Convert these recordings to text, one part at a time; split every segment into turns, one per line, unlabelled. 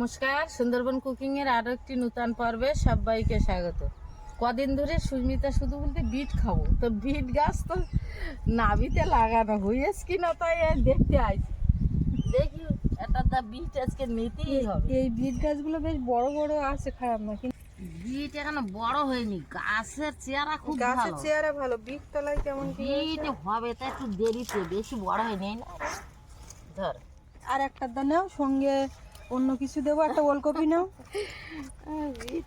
নমস্কার সুন্দরবন কুকিং এর আরও একটি নূতন পর্বে সবাইকে স্বাগত। কদিন ধরে সুস্মিতা শুধু বলতে বিট খাব। তো বিট গাছ তো নাবিতে লাগানো হয়েছে কি না তাই আর দেখতে আইছি। দেখি এটা দা বিট আজকে নিতেই হবে।
এই বিট গাছগুলো বেশ বড় বড় আছে খারাপ না কিন্তু
বিট এখনও বড় হয়নি গাছের চেহারা খুব ভালো।
গাছের চেহারা ভালো বিট তলায় কেমন কি
বিট হবে তা একটু দেরিতে বেশি বড় হয়নি না? ধর।
আর একটা দা নাও সঙ্গে অন্য কিছু দেবো? একটা ওলকপি নাও।
বিট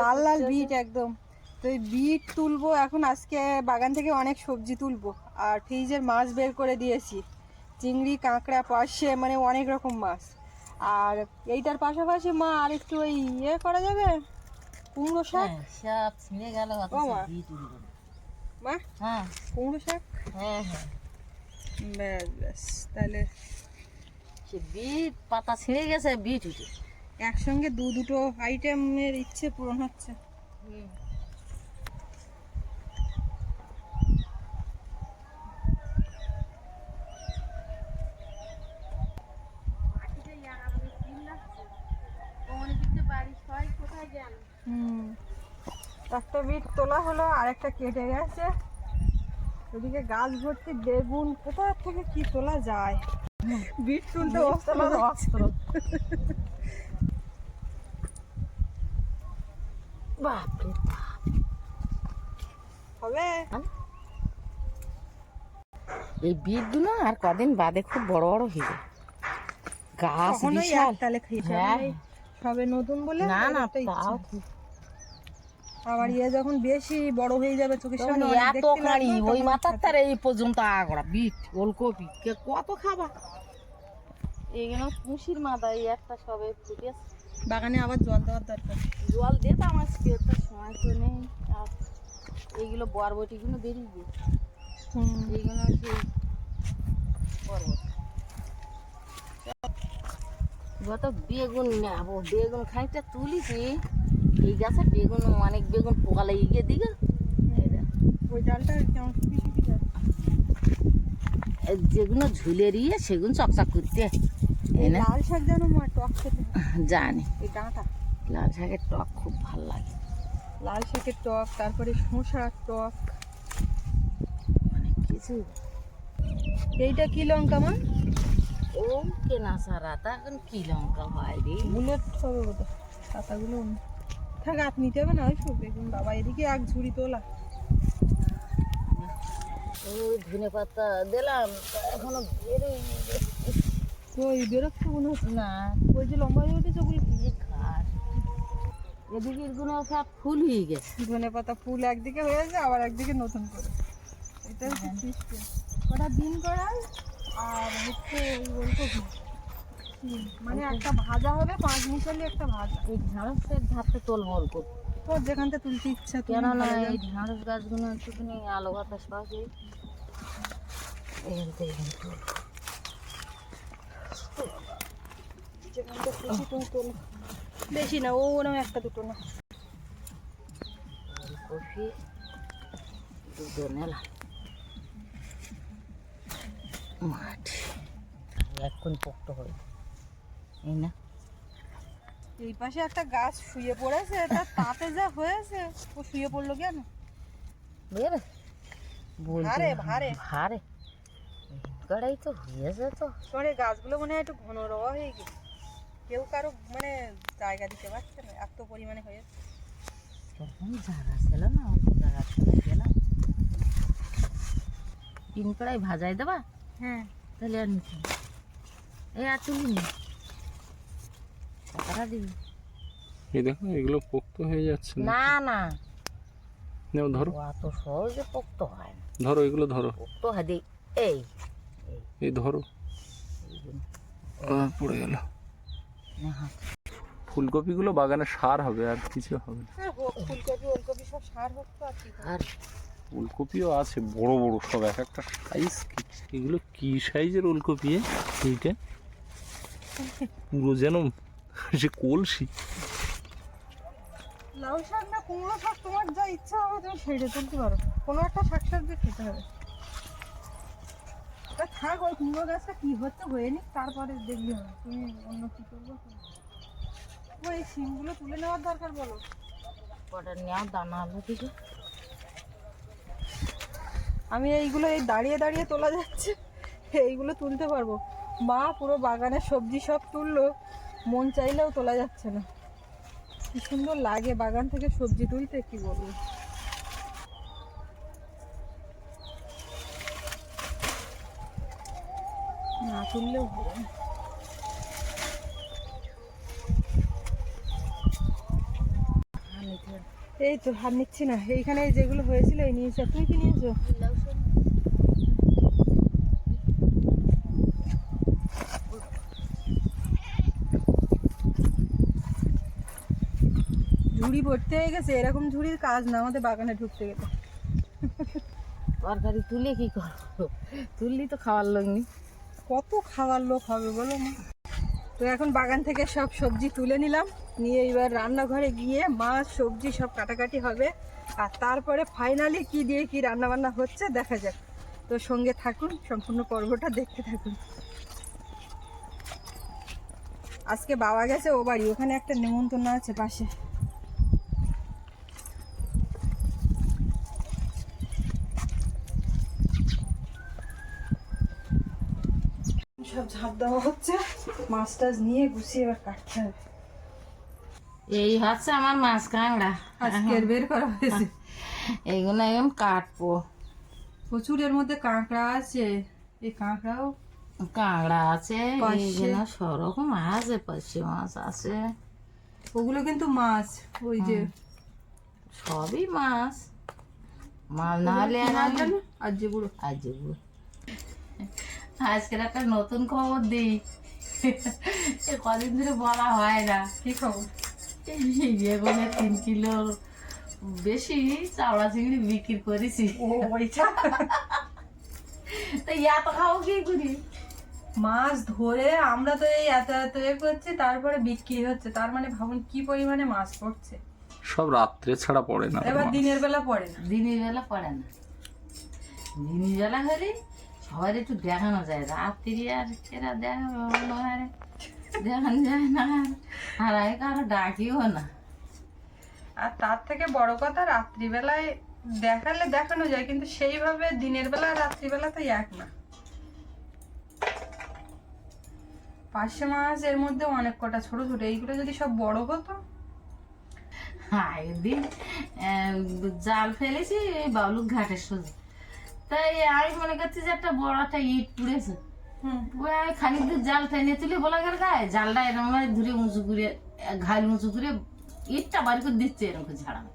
লাল লাল বিট একদম। তো এই বিট তুলবো এখন আজকে বাগান থেকে অনেক সবজি তুলবো। আর ফ্রিজের মাছ বের করে দিয়েছি। চিংড়ি কাঁকড়া পাশে মানে অনেক রকম মাছ। আর এইটার পাশাপাশি মা আর একটু ওই ইয়ে করা যাবে? কুমড়ো শাক?
হ্যাঁ, সব ছিঁড়ে গেল।
মা?
হ্যাঁ।
কুমড়ো শাক?
হ্যাঁ হ্যাঁ।
ব্যাস ব্যাস। তাহলে
সে বিট পাতা ছিঁড়ে গেছে বিট উঠে।
একসঙ্গে দু দুটো আইটেমের ইচ্ছে পূরণ হচ্ছে। হুম। একটা বিট তোলা হলো আর একটা কেটে গেছে। ওদিকে গাছ ভর্তি বেগুন কোথা থেকে কি তোলা যায়? বিট তুলতে অস্ত্র
অস্ত্র বাপরে
হবে?
এই বিটগুলো আর কদিন বাদে খুব বড় বড় হয়ে গাছ বিশাল। হ্যাঁ।
সবে নতুন বলে
না না তাও।
আবার ইয়ে যখন বেশি বড় হয়ে যাবে চোখের সামনে
এত
দেখতে
ওই মাথার তার এই পর্যন্ত আগড়া বিট ওলকপি কে কত খাবা? এইগুলো পুষির মাথা এই একটা সবে ফুটেছে
বাগানে আবার জল দেওয়ার দরকার।
জল দিতাম আজকে তো সময় তো নেই। আর এইগুলো বরবটিগুলো বেরিয়ে গিয়েছে। এইগুলো সেই বরবটি। গত বেগুন নেব বেগুন খানিকটা তুলিছি এই গাছে বেগুন অনেক বেগুন পোকা লেগে গিয়ে দিকে
ওই ডালটা কেমন
যেগুলো ঝুলে রিয়ে সেগুলো চকচক করতে।
লাল শাক যেন মা টক খেতে।
জানি।
এই ডাঁটা।
লাল শাকের টক খুব ভালো লাগে।
লাল শাকের টক তারপরে শসার টক।
অনেক কিছু।
এইটা কি লঙ্কা মা?
ও কেনা সারা তা এখন কি লঙ্কা হয় রে?
বুলেট হবে বোধ পাতাগুলো। থাক হাত নিতে হবে না ওই সব বেগুন বাবা এদিকে এক ঝুড়ি তোলা।
ওই ধনে পাতা দিলাম এখনও বেরোই
ওই বেরোচ্ছে মনে হচ্ছে
না
ওই যে লম্বা হয়ে উঠেছে ওগুলো কি?
খাস এদিকে এগুলো সব ফুল হয়ে গেছে।
ধনে পাতা ফুল একদিকে হয়েছে আবার একদিকে নতুন করে। এটা হচ্ছে সিস্টেম। ওটা দিন করাল আর হচ্ছে ওই হুম, মানে একটা ভাজা হবে পাঁচ মিশালি একটা ভাজা।
এই ঢেঁড়সের ধারতে তোল বলব
তোর যেখান থেকে তুলতে ইচ্ছা
কেন না এই ঢেঁড়স গাছগুলো একটুখানি আলো বাতাস পাশে এখান থেকে তোল
যেখান থেকে খুশি তুমি তোলো। বেশি না ও ওরকম একটা দুটো না।
কফি দুধ নেলা। মাটি। এখন পোক্ত হবে এই না।
এই পাশে একটা গাছ শুয়ে পড়েছে তার তাতে যা হয়েছে ও শুয়ে পড়ল কেন?
বের।
ভারে,
না,
ভারে।
ভারে। কড়াই তো হয়েছে তো।
তোমার গাছগুলো মনে হয় একটু ঘন রওয়া হয়ে গেছে। কেউ কারও মানে জায়গা দিতে পারছে না এত পরিমাণে হয়েছে।
তখন জায়গা ছিল না অল্প জায়গা ছিল তিন কড়াই ভাজাই দেবা?
হ্যাঁ।
তাহলে আর নিতে। এই আর তুলি নি। টাকাটা দিবি।
এই দেখো এগুলো পোক্ত হয়ে যাচ্ছে না
না।
নাও ধরো।
অত সহজে পোক্ত হয় না।
ধরো এগুলো ধরো।
পোক্ত হয় দেই এই
এই। ধরো। পড়ে গেল।
নে হাত।
ফুলকপিগুলো বাগানে সার হবে আর কিছু হবে না।
হ্যাঁ ফুলকপি ওলকপি সব সার হোক তো আর কি
আর
ফুলকপিও আছে বড় বড় সব এক একটা সাইজ এগুলো কি সাইজের ওলকপি? এইটা? পুরো যেন সে কলসি।
লাউ শাক না কুমড়ো শাক তোমার যা ইচ্ছা হবে তুমি সেটা তুলতে পারো। কোনো একটা শাক সবজি খেতে হবে। তা থাক ওই কুমড়ো গাছটা কি হচ্ছে হয়ে নি তারপরে দেখবি হবে তুমি অন্য কি করব? করো। ও এই শিমগুলো তুলে নেওয়ার দরকার বলো।
কটা নেওয়া দানা আলু দিকে
আমি এইগুলো এই দাঁড়িয়ে দাঁড়িয়ে তোলা যাচ্ছে এইগুলো তুলতে পারব। মা পুরো বাগানের সবজি সব তুললো মন চাইলেও তোলা যাচ্ছে না। কি সুন্দর লাগে বাগান থেকে সবজি তুলতে, কি বলব? না তুললেও হবে এই তো হাত নিচ্ছি না। এইখানে যেগুলো হয়েছিল এই নিয়েছো। তুমি কি নিয়েছো? ঝুড়ি ভর্তি হয়ে গেছে এরকম ঝুড়ির কাজ না আমাদের বাগানে ঢুকতে গেলে।
তরকারি তুলে কি করব? তুললি তো খাওয়ার লোক নি
কত খাওয়ার লোক হবে বলো মা? তো এখন বাগান থেকে সব সবজি তুলে নিলাম নিয়ে এবার রান্নাঘরে গিয়ে মাছ সবজি সব কাটাকাটি হবে। আর তারপরে ফাইনালি কি দিয়ে কি রান্না বান্না হচ্ছে দেখা যাক। তো সঙ্গে থাকুন সম্পূর্ণ পর্বটা দেখতে থাকুন। আজকে বাবা গেছে ও বাড়ি ওখানে একটা নেমন্তন্ন আছে পাশে। সব ঝাঁপ দেওয়া হচ্ছে। মাছ টাছ নিয়ে গুছিয়ে এবার কাটতে হবে।
এই হচ্ছে আমার মাছ কাঁকড়া।
আজকের বের করা হয়েছে।
এইগুলো এখন কাটবো।
প্রচুর এর মধ্যে কাঁকড়া আছে। এই কাঁকড়াও
কাঁকড়া আছে। এইগুলো সব রকম আছে পার্শে মাছ আছে।
ওগুলো কিন্তু মাছ ওই যে
সবই মাছ। মাছ না হলে আর আমি
আর যেগুলো
আজ যাব। আজকের একটা নতুন খবর দিই। কদিন ধরে বলা হয় না।
কি খবর?
বেগুনে তিন কিলো বেশি চাওড়া চিংড়ি বিক্রি করেছি। তো এত খাব কি করি?
মাছ ধরে আমরা তো এই এত এত এ করছি তারপরে বিক্রি হচ্ছে। তার মানে ভাবুন কি পরিমাণে মাছ পড়ছে।
সব রাত্রে ছাড়া পড়ে না
এবার দিনের বেলা পড়ে না।
দিনের বেলা পড়ে না। দিনের বেলা হলে সবার একটু দেখানো যায় রাত্রি আর এরা দেখানো হয় দেখানো যায় না আর। আমি কারও ডাকিও না।
আর তার থেকে বড় কথা রাত্রিবেলায় দেখালে দেখানো যায় কিন্তু সেইভাবে দিনের বেলা আর রাত্রিবেলা তো এক না। পার্শে মাছ এর মধ্যে অনেক কটা ছোট ছোট এইগুলো যদি সব বড় হতো?
একদিন জাল ফেলেছি এই বাবলুক ঘাটের সোজা। তাই আমি মনে করছি যে একটা বড় একটা ইট পুড়েছে। আমি খানিক দূর জাল টেনে তুলে বলা গেল গায়ে জালটা এরকম ধরে উঁচু করে ঘাল উঁচু করে ইটটা বার করে দিচ্ছে এরকম ঝাড়ানো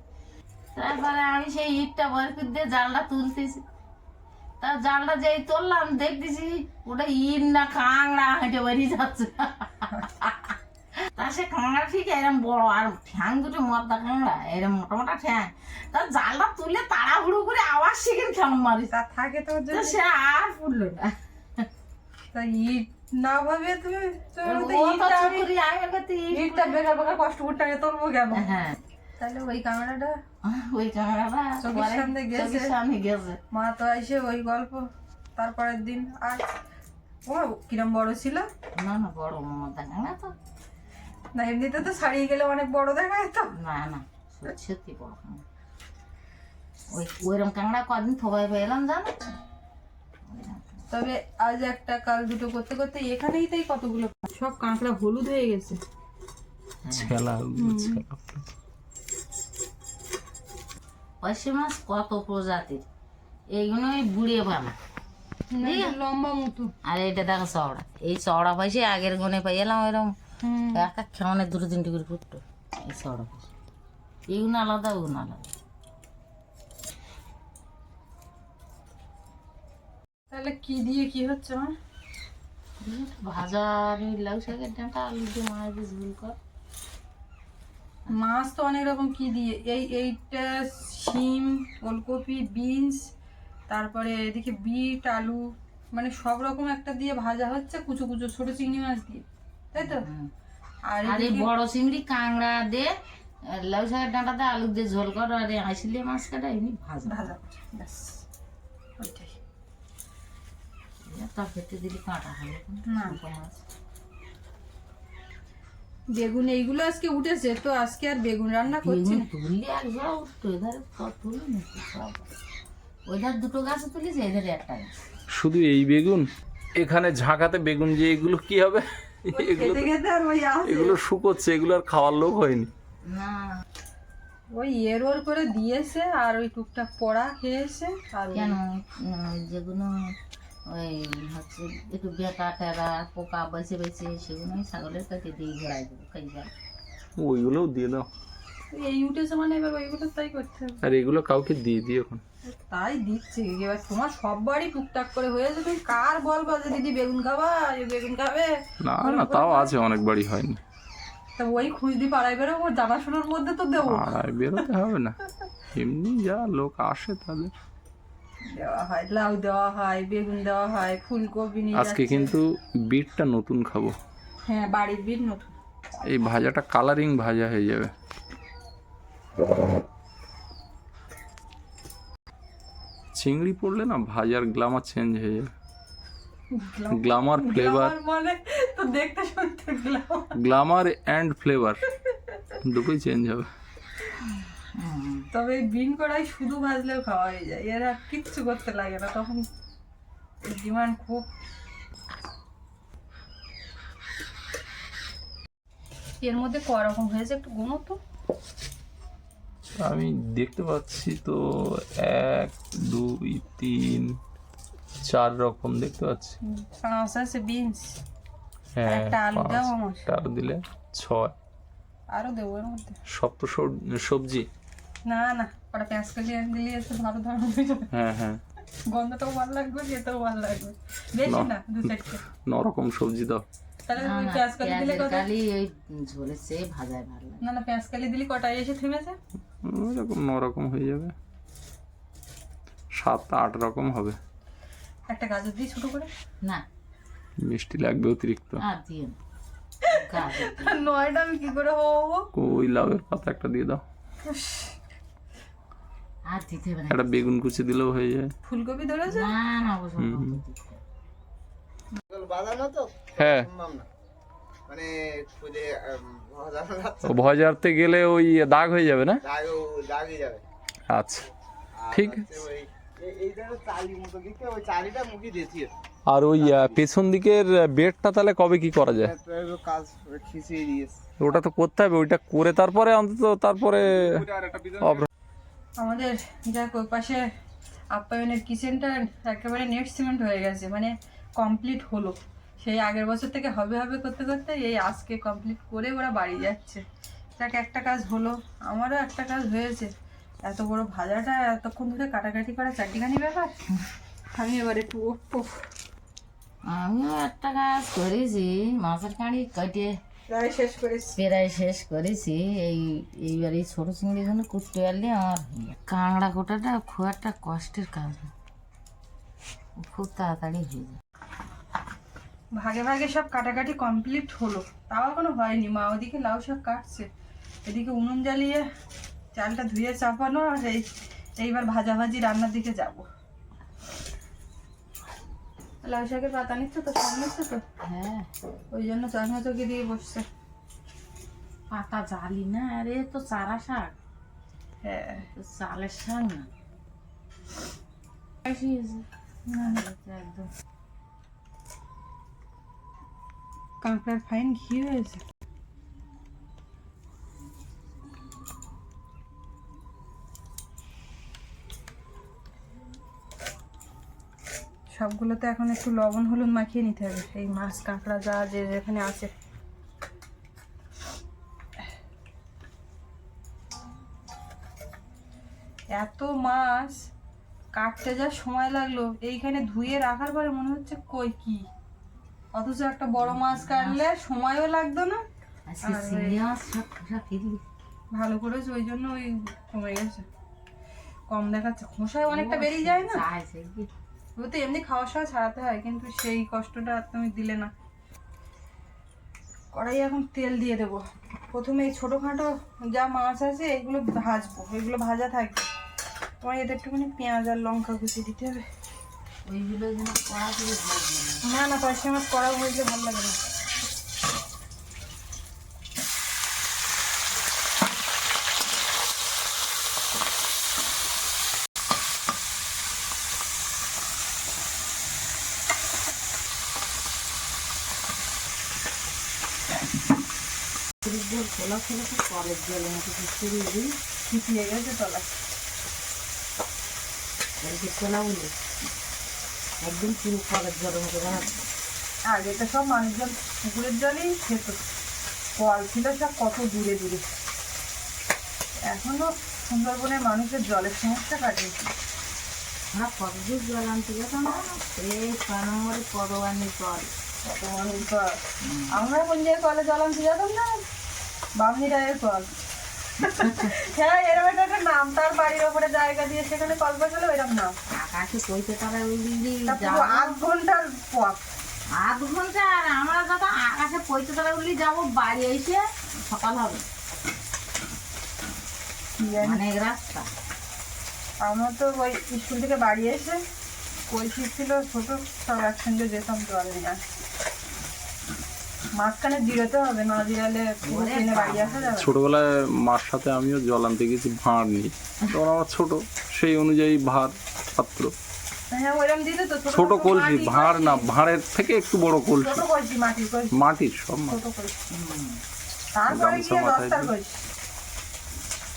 তারপরে আমি সেই ইটটা বার করে দিয়ে জালটা তুলতেছি। তা জালটা যেই তুললাম দেখতেছি ওটা ইট না কাঁকড়া হেঁটে বেরিয়ে যাচ্ছে। তা সে কাঁকড়া ঠিক এরকম বড় আর ঠ্যাং দুটো মদ্দা কাঁকড়া এরকম মোটা মোটা ঠ্যাং। তা জালটা তুলে তাড়াহুড়ো করে আবার সেখানে কেমন মারিস।
তা থাকে
তো সে আর না।
তা ইট না ভাবে তুমি ইটটা বেকার বেকার কষ্ট করতে তুলবো কেন?
হ্যাঁ।
তাহলে ওই কাঁকড়াটা
ওই
সামনে গেছে।
সামনে গেছে।
মা তো এসে ওই গল্প তারপরের দিন আর ও কিরম বড় ছিল?
না না বড় মোমো দেখা তো।
না এমনিতে তো ছাড়িয়ে গেলে অনেক বড় দেখায় তো।
না না সত্যি বড় কাঁকড়া ওই ওইরকম কাঁকড়া কদিন থবাই পেলাম জানো?
তবে আজ একটা কাল দুটো করতে করতে এখানেই তাই কতগুলো? সব কাঁকড়া হলুদ হয়ে গেছে।
ছেলা
মাছ কত প্রজাতির? এইগুলো ওই বুড়িয়ে বানা
লম্বা মতো
আর এটা দেখো চওড়া। এই চওড়া পয়সা আগের গুনে পাই এলাম ওইরকম।
হুম
একটা খেমনে দুটো তিনটে করে ফুটতো এই পয়সা এগুলো আলাদা ওগুলো আলাদা।
তাহলে কি দিয়ে কি হচ্ছে মা?
ভাজা লাউ শাকের ডাঁটা আলু দিয়ে মাছ দিয়ে ঝোল কর।
মাছ তো অনেক রকম কি দিয়ে? এই এইটা শিম ওলকপি বিনস তারপরে এদিকে বিট আলু মানে সব রকম একটা দিয়ে ভাজা হচ্ছে কুচো কুচো ছোট চিংড়ি মাছ দিয়ে। তাই তো। আর
আর এই বড় চিংড়ি কাঁকড়া দিয়ে লাউ শাকের ডাঁটা দিয়ে আলু দিয়ে ঝোল কর আর আইসিলে মাছ কাটা এমনি ভাজা।
ভাজা ব্যাস ওইটাই।
তা খেতে দিলে কাঁটা হবে
না।
মাছ।
বেগুন এইগুলো আজকে উঠেছে তো আজকে আর বেগুন রান্না করছি না।
তুললে এক উঠতো এধারে সব তুলি ওইধার দুটো গাছ তুলিছে এধারে একটা গাছ
শুধু এই বেগুন? এখানে ঝাঁকাতে বেগুন যে এগুলো কি হবে? এগুলো
খেতে খেতে আর ওই আছে।
শুকোচ্ছে এগুলো আর খাওয়ার লোক হয়নি।
না।
ওই এরোর করে দিয়েছে আর ওই টুকটাক পড়া খেয়েছে আর
কেন? যেগুলো ওই হচ্ছে একটু বেটা টেরা পোকা বেছে বেছে সেগুলো ছাগলের কাছে দিয়ে ঘোরাই দেবো খাই
ওইগুলোও দিয়ে দাও।
এই উঠেছে মানে এবার ওইগুলো তাই করতে হবে।
আর এগুলো কাউকে দিয়ে দিই এখন।
তাই দিচ্ছে। এবার তোমার সব বাড়ি টুকটাক করে কার বলবা যে দিদি বেগুন খাবা? বেগুন খাবে?
না না তাও আছে অনেক বাড়ি হয়নি।
তা ওই খুঁজদি পাড়ায় জানাশোনার মধ্যে তো দেবো।
পাড়ায় বেরোতে হবে না। এমনি যা লোক আসে তাদের
দেওয়া হয় লাউ দেওয়া হয় বেগুন দেওয়া হয় ফুলকপি নিয়ে
আজকে কিন্তু বিটটা নতুন খাব।
হ্যাঁ বাড়ির বিট নতুন।
এই ভাজাটা কালারিং ভাজা হয়ে যাবে। চিংড়ি পড়লে না ভাজার গ্লামার চেঞ্জ হয়ে যাবে গ্লামার ফ্লেভার
তো দেখতে শুনতে
গ্লামার অ্যান্ড ফ্লেভার দুটোই চেঞ্জ হবে।
তবে বিন কড়াই শুধু ভাজলেও খাওয়া হয়ে যায় এরা কিচ্ছু করতে লাগে না তখন ডিমান্ড খুব। এর মধ্যে ক রকম হয়েছে একটু গুনো তো।
আমি দেখতে পাচ্ছি তো এক দুই তিন চার রকম দেখতে পাচ্ছি।
পাঁচ আছে বিনস।
হ্যাঁ
একটা আলু
পাঁচ।
দাও আমার।
দিলে ছয়।
আরও দেবো এর মধ্যে।
সপ্ত সব- সবজি?
না না ওটা পেঁয়াজ কালি দিলে একটু ভালো ধরনের
হ্যাঁ হ্যাঁ
গন্ধটাও ভালো লাগবে খেতেও ভালো লাগবে। বেশি না দু চারটে
নরকম সবজি দাও।
তাহলে পেঁয়াজ কালি দিলে কত
কালি ওই ঝোলের চেয়ে ভাজায় ভালো
না না পেঁয়াজ কালি দিলে কটায় এসে থেমেছে?
এরকম ন রকম হয়ে যাবে। সাত আট রকম হবে।
একটা গাজর দিয়ে ছোট করে?
না।
মিষ্টি লাগবে অতিরিক্ত।
নয়টা আমি কি করে হব
ওই লাউয়ের পাতা একটা দিয়ে দাও।
আর দিতে হবে
একটা বেগুন কুচি দিলেও হয়ে যায়।
ফুলকপি ধরেছে?
না না।
বাজানো তো?
হ্যাঁ।
মানে
ভজারতে গেলে ওই দাগ হয়ে যাবে না?
দাগ দাগই যাবে।
আচ্ছা ঠিক আর ওই পেছন দিকের বেডটা তাহলে কবে কি করা যায়?
কাজ
ওটা তো করতে হবে ওইটা করে তারপরে অন্তত তারপরে
আমাদের দেখ ওই পাশে আপ্যায়নের কিচেনটা একেবারে নেট সিমেন্ট হয়ে গেছে মানে কমপ্লিট হলো। সেই আগের বছর থেকে হবে হবে করতে করতে এই আজকে কমপ্লিট করে ওরা বাড়ি যাচ্ছে। যাক একটা কাজ হলো আমারও একটা কাজ হয়েছে। এত বড় ভাজাটা এতক্ষণ ধরে কাটাকাটি করা চারটিখানি ব্যাপার? আমি এবার একটু ওপ্পো
আমিও একটা কাজ করেছি মাছের কাঁড়ি কেটে
প্রায় শেষ করেছি।
প্রায় শেষ করেছি। এই এইবার এই ছোটো চিংড়ির জন্য কুটতে পারলে আমার কাঁকড়া কোটাটা খুব একটা কষ্টের কাজ খুব তাড়াতাড়ি হয়ে যায়।
ভাগে ভাগে সব কাটাকাটি কমপ্লিট হলো। তাও এখনও হয়নি। মা ওদিকে লাউ শাক কাটছে। এদিকে উনুন জ্বালিয়ে চালটা ধুয়ে চাপানো আর এই এইবার ভাজাভাজি রান্নার দিকে যাব। লাউ শাকের পাতা নিচ্ছে তো সব নিচ্ছে তো?
হ্যাঁ।
ওই জন্য চাকমা চৌকি দিয়ে বসছে।
পাতা জালি না আরে তো চারা শাক।
হ্যাঁ।
তো চালের শাক না। তো একদম।
কাঁকড়ার ফাইন ঘি হয়েছে সবগুলোতে এখন একটু লবণ, হলুদ মাখিয়ে নিতে হবে। এই মাছ, কাঁকড়া, যা যে যেখানে আছে। এত মাছ, কাটতে যা সময় লাগল। এইখানে ধুয়ে রাখার পরে মনে হচ্ছে কই কি? অথচ একটা বড় মাছ কাটলে সময়ও লাগতো না। ভালো করেছে ওই জন্য ওই কমে গেছে। কম দেখাচ্ছে। খোসায় অনেকটা বেরিয়ে যায় না? ও তো এমনি খাওয়ার সময় ছাড়াতে হয় কিন্তু সেই কষ্টটা আর তুমি দিলে না। কড়াই এখন তেল দিয়ে দেবো। প্রথমে এই ছোটোখাটো যা মাছ আছে এগুলো ভাজবো। এগুলো ভাজা থাকবে। তোমার এটা একটুখানি পেঁয়াজ আর লঙ্কা কুচি দিতে হবে।
না
না পার্শ্ব মাছ কড়া ভাজলে ভালো লাগে না।
খোলা খোলা তো কলের জল মতো খিচুড়ি
গেছে
তলা খোলা বলি একদম পুরো কলের জলের মতো বানাচ্ছে।
আগে তো সব মানুষজন পুকুরের জলই খেত। কল ছিল সব কত দূরে দূরে। এখনও সুন্দরবনের মানুষের জলের সমস্যা কাটিয়েছে।
আমরা কত দূর জল আনতে যেতাম এই ছ নম্বরে পদবানি কল
কল আমরা কোন জায়গায় কলে জল আনতে যেতাম না? বামনি রায়ের কল। হ্যাঁ এরকম একটা নাম তার বাড়ির ওপরে জায়গা দিয়ে সেখানে বসালো এরকম নাম।
আকাশে পয়সা তারা ওই দিদি
আধ ঘণ্টার পথ।
আধ ঘণ্টা আর আমরা দাদা আকাশে পয়সা তারা উঠলি যাব বাড়ি এসে সকাল হবে। অনেক রাস্তা।
আমরা তো ওই স্কুল থেকে বাড়ি এসে কলসি ছিল ছোট সব একসঙ্গে যেতাম জল নিয়ে। মাঝখানে জিরোতে হবে না জিরালে পুরো
ওরে
ট্রেনে বাড়ি আসা যাবে।
ছোটবেলায় মার সাথে আমিও জল আনতে গেছি ভাঁড় নিয়ে। তখন আমার ছোট সেই অনুযায়ী ভাঁড় পাত্র
হ্যাঁ
ছোট কলসি ভাঁড় না ভাঁড়ের থেকে একটু বড় কলসি।
মাটির কলসি।
মাটির সব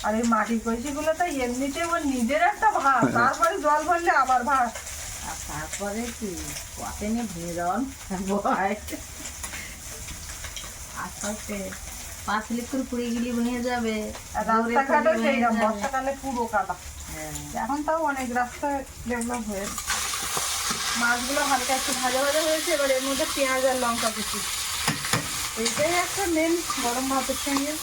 আর এই মাটির কলসি গুলো তো এমনিতে ওর নিজের একটা ভাত তারপরে জল ভরলে আবার
আর তারপরে কি? ভয়। আস্তে আস্তে পাঁচ লিটার পুড়ে গেলি যাবে।
রাস্তাঘাটও সেইরকম
যাবে।
বর্ষাকালে পুরো কাদা।
হ্যাঁ।
এখন তাও অনেক রাস্তা ডেভেলপ হয়েছে মাছগুলো হালকা একটু ভাজা ভাজা হয়েছে এবার এর মধ্যে পেঁয়াজ আর লঙ্কা কুচি। এইটাই একটা মেন গরম ভাতের সঙ্গে।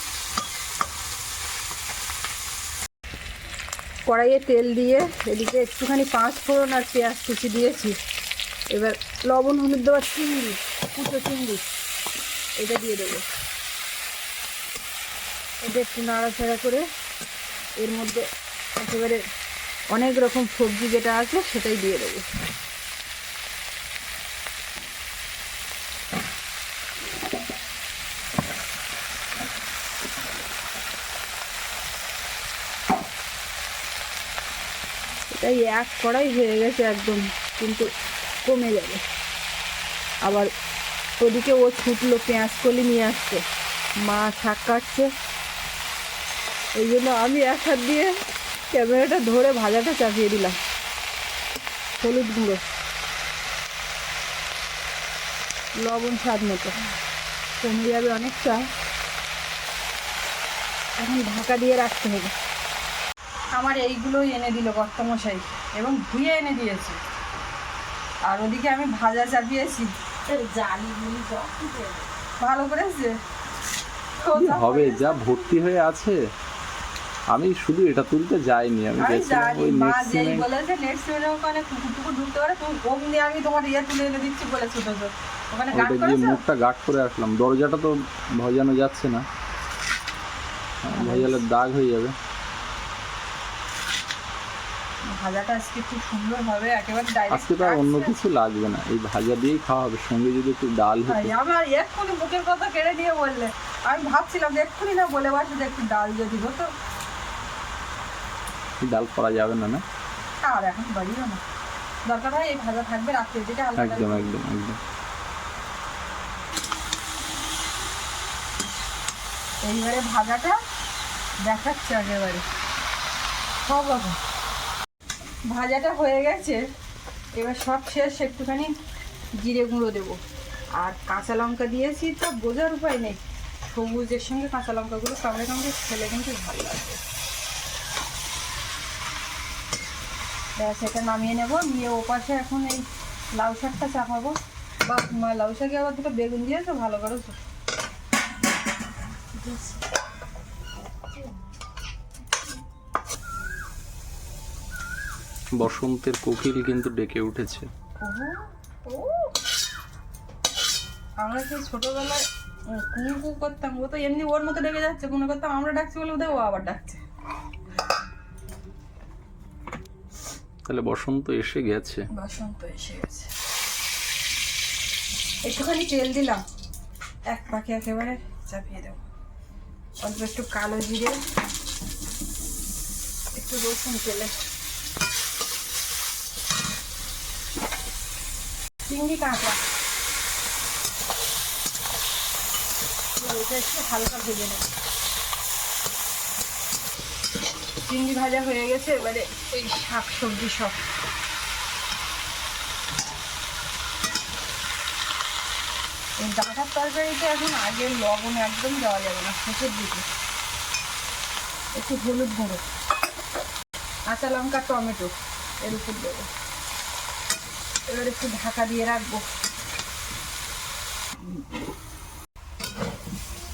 কড়াইয়ে তেল দিয়ে এদিকে একটুখানি পাঁচ ফোড়ন আর পেঁয়াজ কুচি দিয়েছি। এবার লবণ হলুদ দেওয়ার চিংড়ি কুচো চিংড়ি। এটা দিয়ে দেবো। এটা একটু নাড়াচাড়া করে এর মধ্যে একেবারে অনেক রকম সবজি যেটা আছে সেটাই দিয়ে দেবো। এটাই এক কড়াই হয়ে গেছে একদম, কিন্তু কমে যাবে। আবার ওদিকে ও ছুটলো পেঁয়াজ কলি নিয়ে আসছে মা শাক কাটছে। এই জন্য আমি এক হাত দিয়ে ক্যামেরাটা ধরে ভাজাটা চাপিয়ে দিলাম। হলুদ গুঁড়ো। লবণ স্বাদ মতো। কমে যাবে অনেকটা। এখন ঢাকা দিয়ে রাখতে হবে। আমার এইগুলোই এনে দিল কর্তমশাই এবং ধুয়ে এনে দিয়েছে। আর ওদিকে আমি ভাজা চাপিয়েছি। ভালো করেছে।
হবে যা ভর্তি হয়ে আছে। আমি শুধু এটা তুলতে যাইনি আমি গেছিলাম ওই নেক্সট
বলেছে নেক্সট মিনিটে ওখানে কুকুর টুকুর ঢুকতে পারে তুমি অমনি আমি তোমার ইয়ে তুলে এনে দিচ্ছি বলে ছোট ছোট ওখানে গান
ওটা দিয়ে মুখটা গাট করে আসলাম। দরজাটা তো ভজানো যাচ্ছে না। হ্যাঁ, ভজালে দাগ হয়ে যাবে।
ভাজাটা আজকে খুব সুন্দর হবে একেবারে ডাইরেক্ট
আজকে তো অন্য কিছু লাগবে না এই ভাজা দিয়েই খাওয়া হবে সঙ্গে যদি একটু ডাল হতো।
আমার এক্ষুনি বুকের কথা কেড়ে দিয়ে বললে আমি ভাবছিলাম যে এক্ষুনি না বলে বসে যে একটু ডাল যদি হতো
ডাল করা যাবে না না?
আর এখন বাড়িও না। দরকার হয় এই ভাজা থাকবে রাত্রে যেটা
একদম একদম একদম।
এইবারে ভাজাটা দেখাচ্ছে একেবারে। সব রকম ভাজাটা হয়ে গেছে। এবার সব শেষ, একটুখানি জিরে গুঁড়ো দেবো। আর কাঁচা লঙ্কা দিয়েছি তো, বোঝার উপায় নেই। সবুজের সঙ্গে কাঁচা লঙ্কাগুলো কামড়ে কামড়ে খেলে কিন্তু ভালো লাগবে ব্যাস, এটা নামিয়ে নেব। নিয়ে ও পাশে এখন এই লাউ শাকটা চাপাবো। বা লাউ শাকে আবার দুটো বেগুন দিয়েছ? ভালো করেছ।
বসন্তের কোকিল কিন্তু ডেকে উঠেছে।
আমরা সেই ছোটবেলায় কু কু করতাম ও তো এমনি ওর মতো ডেকে যাচ্ছে মনে করতাম আমরা ডাকছি বলে ওদের ও আবার ডাকছে।
তাহলে বসন্ত এসে গেছে।
বসন্ত এসে গেছে। একটুখানি তেল দিলাম। এক পাখি একেবারে চাপিয়ে দেবো। অল্প একটু কালো জিরে একটু রসুন তেলে। চিংড়ি কাঁকড়া এটা একটু হালকা ভেজে নেব। চিংড়ি ভাজা হয়ে গেছে, এবারে ওই শাক সবজি সব। এই ডাঁটার তরকারিতে এখন আগের লবণ একদম দেওয়া যাবে না শেষের দিকে। একটু হলুদ গুঁড়ো। কাঁচা লঙ্কা, টমেটো, এর উপর দেবো। এবার একটু ঢাকা দিয়ে রাখব।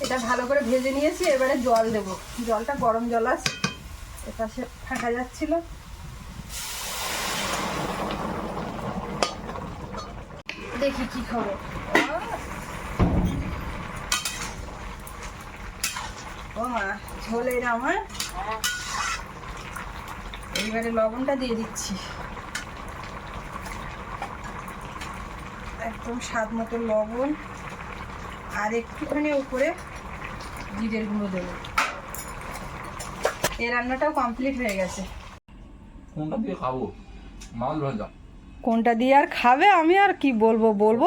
এটা ভালো করে ভেজে নিয়েছি এবারে জল দেব। জলটা গরম জল আছে এপাশে ফাঁকা যাচ্ছিল। দেখি কি খবর ও মা ঝোল এটা আমার এইবারে লবণটা দিয়ে দিচ্ছি। একদম স্বাদ মতো লবণ আর একটুখানি উপরে জিরের গুঁড়ো দেবো। এই রান্নাটাও কমপ্লিট হয়ে গেছে।
কোনটা দিয়ে খাব? মাছ ভাজা।
কোনটা দিয়ে আর খাবে? আমি আর কি বলব? বলব?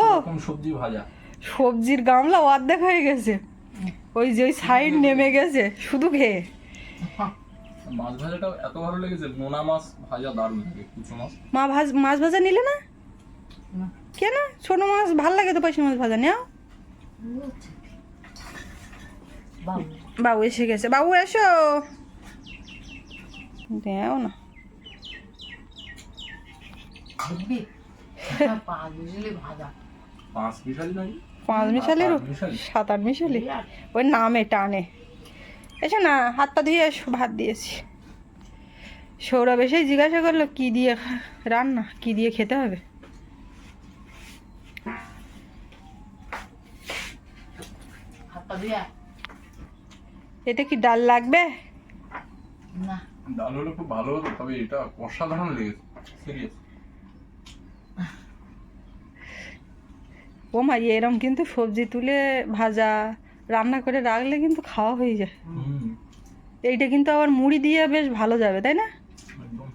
সবজি ভাজা?
সবজির গামলা অর্ধেক হয়ে গেছে। ওই যে সাইড নেমে গেছে। শুধু খেয়ে।
মাছ ভাজাটা এত ভালো লেগেছে। নোনা মাছ ভাজা দারুণ লাগে কুচো মাছ।
মা ভাজ মাছ ভাজা নিলে না?
না।
কেন? ছোট মাছ ভালো লাগে তো পয়সা মাছ ভাজা নেও।
বাবু
এসে গেছে। বাবু এসো। দেও না।
ভাজা।
পাঁচ মিশালি?
সাত আট মিশালি? ওই নামে টানে। এসো না হাত পা ধুয়ে এসো ভাত দিয়েছি। সৌরভ এসে জিজ্ঞাসা করল কি দিয়ে খা- রান্না? কি দিয়ে খেতে হবে? এতে কি ডাল লাগবে?
না।
ডাল হলে খুব ভালো হতো তবে এটা অসাধারণ লেগেছে সিরিয়াস
ও মা এরম কিন্তু সবজি তুলে ভাজা রান্না করে রাখলে কিন্তু খাওয়া হয়ে যায়। এইটা কিন্তু আবার মুড়ি দিয়ে বেশ ভালো যাবে তাই না?
একদম।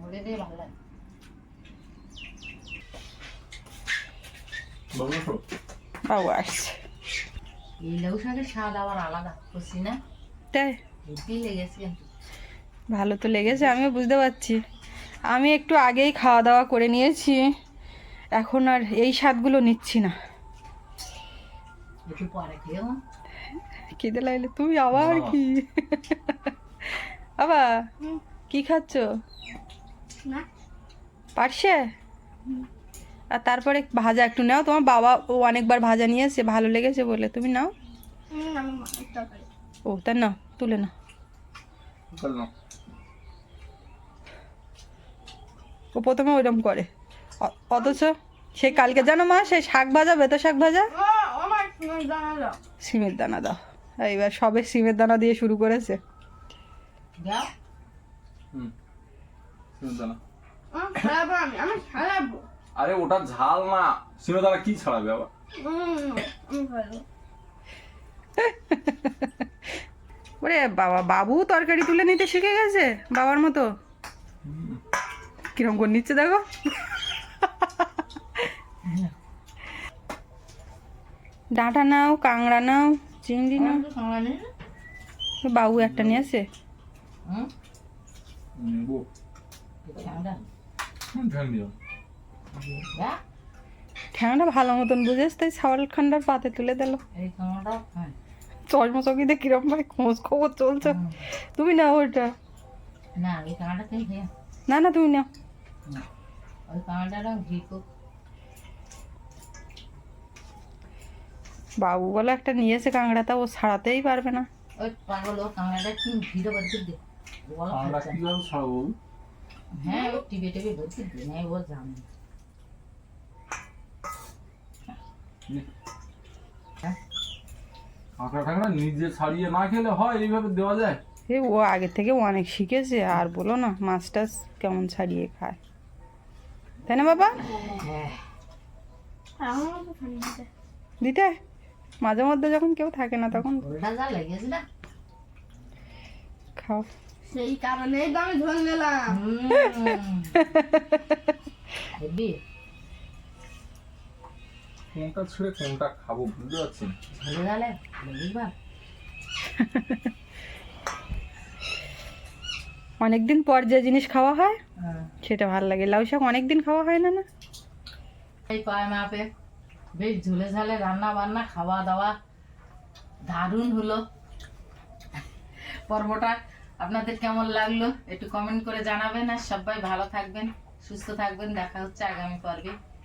মুড়ি দিয়ে ভালো লাগে।
বাবু
আসছে।
এই লেউ শাকের স্বাদ আবার আলাদা বুঝছি না?
তাই?
হেঁটেই লেগেছে কিন্তু।
ভালো তো লেগেছে আমিও বুঝতে পারছি। আমি একটু আগেই খাওয়া দাওয়া করে নিয়েছি এখন আর এই স্বাদগুলো নিচ্ছি না।
একটু পরে খেয়েও
খিদে লাগলে তুমি আবার কি? আবার কি খাচ্ছ? পারছে আর তারপরে ভাজা একটু নাও। তোমার বাবা ও অনেকবার ভাজা নিয়ে এসে ভালো লেগেছে বলে। তুমি নাও। ও তা নাও তুলে নাও।
না
ও প্রথমে ওইরকম করে। অথচ সে কালকে জানো মা সেই শাক ভাজা বেতো শাক ভাজা? সিমের দানা দাও। এইবার সবে সিমের দানা দিয়ে শুরু করেছে।
হুম দানা। আরে ওটা ঝাল না সিমের দানা কি ছাড়াবে আবার?
ওরে বাবা বাবু তরকারি তুলে নিতে শিখে গেছে বাবার মতো? কিরম করে নিচ্ছে দেখো। ডাঁটা নাও কাংড়া নাও চিংড়ি নাও? বাবু একটা নিয়ে আসে।
হুম?
ঠ্যাংটা ভালো মতন বুঝেছ তাই ছাওয়াল খান্ডার পাতে তুলে দিল।
হ্যাঁ।
চশমা চকিতে কিরম ভাই খোঁজ খবর চলছে। তুমি নাও ওইটা
না
না না তুমি নাও। বাবু বলে একটা নিয়েছে কাংড়াটা ও ছাড়াতেই পারবে না।
ওই পাগল ও কামড়াটা কি ঘিরে ভর্তি দে ও বলো
আমরা
খাচ্ছে।
কীভাবে ছাড়াবো
হ্যাঁ ওই টিভি টিভি ভর্তি দে না ও জানে
কাঁকড়া ঠাকড়া নিজে ছাড়িয়ে না খেলে হয় এইভাবে দেওয়া যায়?
এ ও আগে থেকে অনেক শিখেছে আর বলো না মাছ টাছ কেমন ছাড়িয়ে খায়। তাই না বাবা?
হ্যাঁ।
দিতে? মাঝে মধ্যে যখন কেউ থাকে না তখন খাও।
সেই কারণেই তো আমি ঝোল নিলাম।
কোনটা ছেড়ে কোনটা খাব বুঝতে পারছি
ঝালে ঝালে বুঝবা
অনেকদিন পর যে জিনিস খাওয়া হয় সেটা ভালো লাগে। লাউ শাক অনেকদিন খাওয়া হয় না না?
এই পায় মাপে। বেশ ঝুলে ঝালে রান্না বান্না খাওয়া দাওয়া দারুণ হলো। পর্বটা আপনাদের কেমন লাগল একটু কমেন্ট করে জানাবেন আর সবাই ভালো থাকবেন সুস্থ থাকবেন। দেখা হচ্ছে আগামী পর্বে।